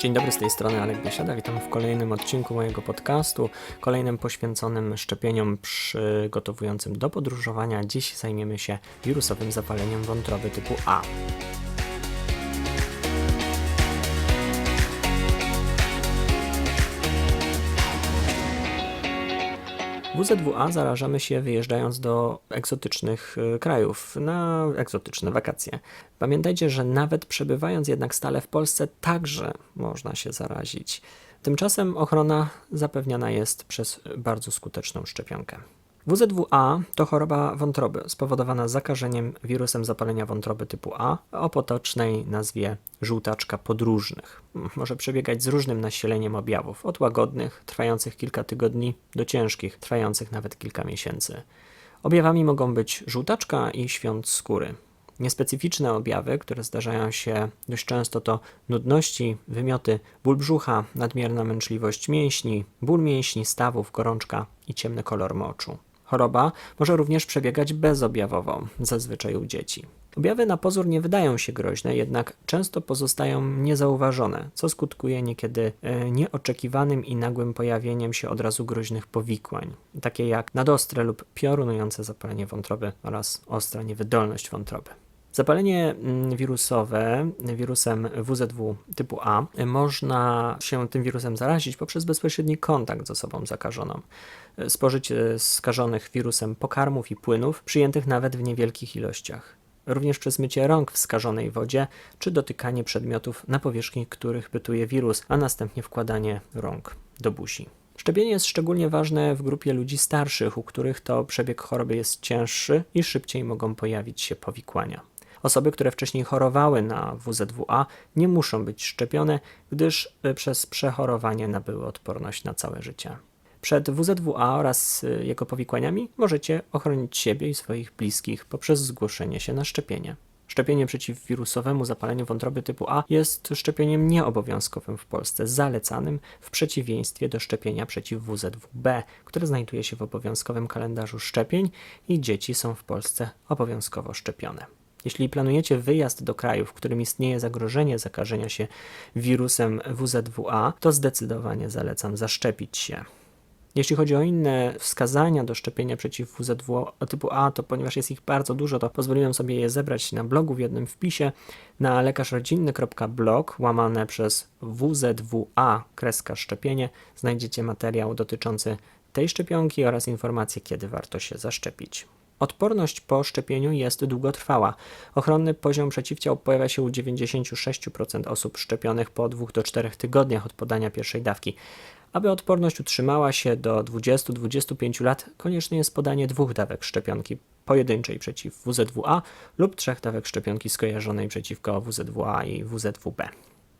Dzień dobry, z tej strony Alek Biesiada. Witam w kolejnym odcinku mojego podcastu, kolejnym poświęconym szczepieniom przygotowującym do podróżowania. Dziś zajmiemy się wirusowym zapaleniem wątroby typu A. WZWA zarażamy się wyjeżdżając do egzotycznych y, krajów na egzotyczne wakacje. Pamiętajcie, że nawet przebywając jednak stale w Polsce, także można się zarazić. Tymczasem ochrona zapewniana jest przez bardzo skuteczną szczepionkę. WZWA to choroba wątroby spowodowana zakażeniem wirusem zapalenia wątroby typu A o potocznej nazwie żółtaczka podróżnych. Może przebiegać z różnym nasileniem objawów, od łagodnych, trwających kilka tygodni, do ciężkich, trwających nawet kilka miesięcy. Objawami mogą być żółtaczka i świąt skóry. Niespecyficzne objawy, które zdarzają się dość często, to nudności, wymioty, ból brzucha, nadmierna męczliwość mięśni, ból mięśni, stawów, gorączka i ciemny kolor moczu. Choroba może również przebiegać bezobjawowo, zazwyczaj u dzieci. Objawy na pozór nie wydają się groźne, jednak często pozostają niezauważone, co skutkuje niekiedy e, nieoczekiwanym i nagłym pojawieniem się od razu groźnych powikłań, takie jak nadostre lub piorunujące zapalenie wątroby oraz ostra niewydolność wątroby. Zapalenie mm, wirusowe wirusem WZW typu A można się tym wirusem zarazić poprzez bezpośredni kontakt z osobą zakażoną. Spożyć e, skażonych wirusem pokarmów i płynów przyjętych nawet w niewielkich ilościach. Również przez mycie rąk w skażonej wodzie, czy dotykanie przedmiotów, na powierzchni których bytuje wirus, a następnie wkładanie rąk do buzi. Szczepienie jest szczególnie ważne w grupie ludzi starszych, u których to przebieg choroby jest cięższy i szybciej mogą pojawić się powikłania. Osoby, które wcześniej chorowały na WZWA, nie muszą być szczepione, gdyż y, przez przechorowanie nabyły odporność na całe życie. Przed WZWA oraz y, jego powikłaniami możecie ochronić siebie i swoich bliskich poprzez zgłoszenie się na szczepienie. Szczepienie przeciw wirusowemu zapaleniu wątroby typu A jest szczepieniem nieobowiązkowym w Polsce, zalecanym w przeciwieństwie do szczepienia przeciw WZWB, które znajduje się w obowiązkowym kalendarzu szczepień i dzieci są w Polsce obowiązkowo szczepione. Jeśli planujecie wyjazd do kraju, w którym istnieje zagrożenie zakażenia się wirusem WZWA, to zdecydowanie zalecam zaszczepić się. Jeśli chodzi o inne wskazania do szczepienia przeciw WZW typu A, to ponieważ jest ich bardzo dużo, to pozwoliłem sobie je zebrać na blogu w jednym wpisie na lekarzrodzinny.blog łamane przez WZWA kreska szczepienie znajdziecie materiał dotyczący tej szczepionki oraz informacje, kiedy warto się zaszczepić. Odporność po szczepieniu jest długotrwała. Ochronny poziom przeciwciał pojawia się u 96% osób szczepionych po 2 do 4 tygodniach od podania pierwszej dawki. Aby odporność utrzymała się do 20-25 lat, konieczne jest podanie dwóch dawek szczepionki pojedynczej przeciw WZWA lub trzech dawek szczepionki skojarzonej przeciwko WZWA i WZWB.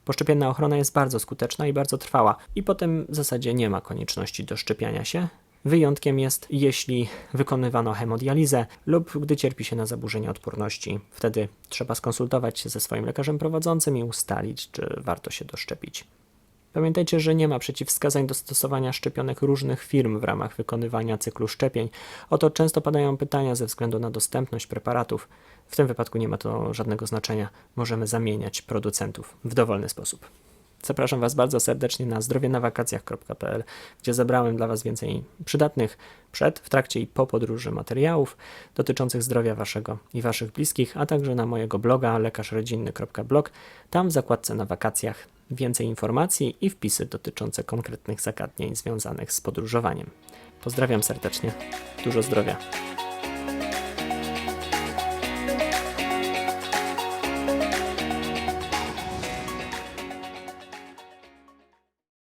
Poszczepienna ochrona jest bardzo skuteczna i bardzo trwała, i potem w zasadzie nie ma konieczności do szczepiania się. Wyjątkiem jest, jeśli wykonywano hemodializę lub gdy cierpi się na zaburzenia odporności. Wtedy trzeba skonsultować się ze swoim lekarzem prowadzącym i ustalić, czy warto się doszczepić. Pamiętajcie, że nie ma przeciwwskazań do stosowania szczepionek różnych firm w ramach wykonywania cyklu szczepień. Oto często padają pytania ze względu na dostępność preparatów. W tym wypadku nie ma to żadnego znaczenia. Możemy zamieniać producentów w dowolny sposób. Zapraszam Was bardzo serdecznie na zdrowienawakacjach.pl, gdzie zebrałem dla Was więcej przydatnych przed, w trakcie i po podróży materiałów dotyczących zdrowia Waszego i Waszych bliskich, a także na mojego bloga lekarzrodzinny.blog. Tam w zakładce na wakacjach więcej informacji i wpisy dotyczące konkretnych zagadnień związanych z podróżowaniem. Pozdrawiam serdecznie, dużo zdrowia.